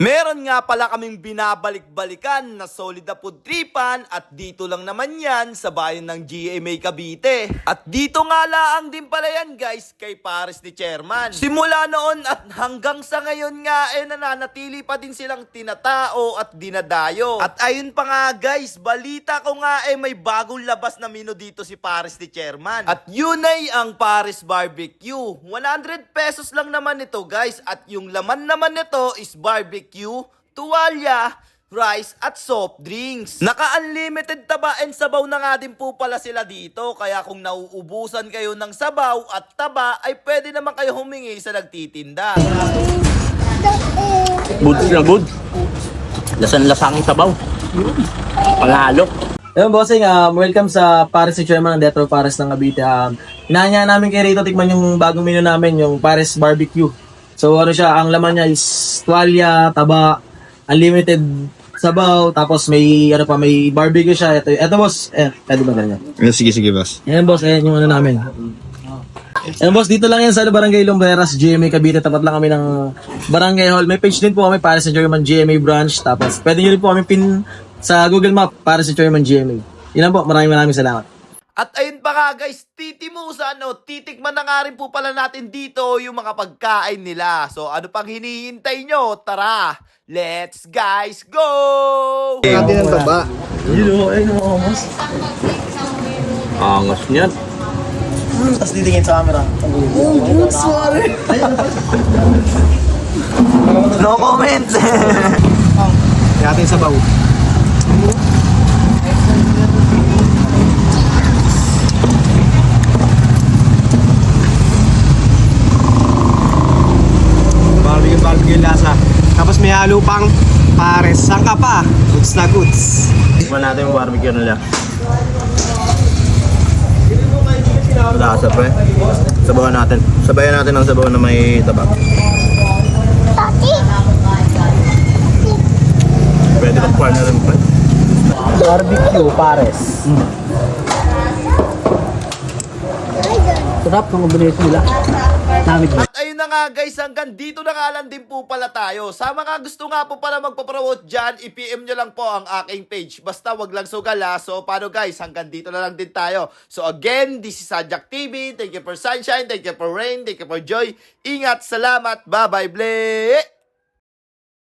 Meron nga pala kaming binabalik-balikan na solid na food tripan at dito lang naman yan sa bayan ng GMA Cavite. At dito nga laang din pala yan guys kay Paris ni Chairman. Simula noon at hanggang sa ngayon nga eh nananatili pa din silang tinatao at dinadayo. At ayun pa nga guys, balita ko nga eh may bagong labas na menu dito si Paris ni Chairman. At yun ay ang Paris Barbecue. 100 pesos lang naman ito guys at yung laman naman nito is barbecue, tuwalya, rice at soft drinks. Naka-unlimited taba and sabaw na nga din po pala sila dito. Kaya kung nauubusan kayo ng sabaw at taba, ay pwede naman kayo humingi sa nagtitinda. Good na good. Lasan-lasang sabaw. Panghalo. Ayun, bossing, um, welcome sa Paris si Chairman ng Detro Paris ng Cavite. Um, inaanya namin kay Rito tikman yung bagong menu namin, yung Paris Barbecue. So ano siya, ang laman niya is tuwalya, taba, unlimited sabaw, tapos may ano pa, may barbecue siya. Ito, ito boss, eh, pwede ba ganyan? Sige, sige, boss. Ayan boss, ayan yung ano namin. Ayan boss, dito lang yan sa Barangay Lumberas, GMA Cavite. Tapat lang kami ng Barangay Hall. May page din po kami para sa German GMA branch. Tapos pwede nyo rin po kami pin sa Google Map para sa German GMA. Yun lang po, maraming maraming salamat. At ayun pa nga guys, titimusan no, titikman na nga rin po pala natin dito yung mga pagkain nila. So ano pang hinihintay nyo? Tara, let's guys go! Natin ang taba. Yun o, ayun o, boss. Angas niyan. Tapos titingin sa camera. No comments! Natin sa baw. Tapos may halo pang pares. Saan ka pa? Goods na goods. Tikman natin yung barbecue nila. Lasa pa eh. Sabawan natin. Sabayan natin ang sabaw na may taba. Pwede pang par na rin pa. Barbecue, pares. Sarap ng combination nila. At ayun na nga guys, hanggang dito na nga lang din po pala tayo. Sa mga gusto nga po pala magpapromote dyan, i-PM nyo lang po ang aking page. Basta wag lang sugal ha. So paano guys, hanggang dito na lang din tayo. So again, this is Sajak TV. Thank you for sunshine, thank you for rain, thank you for joy. Ingat, salamat, bye-bye, ble!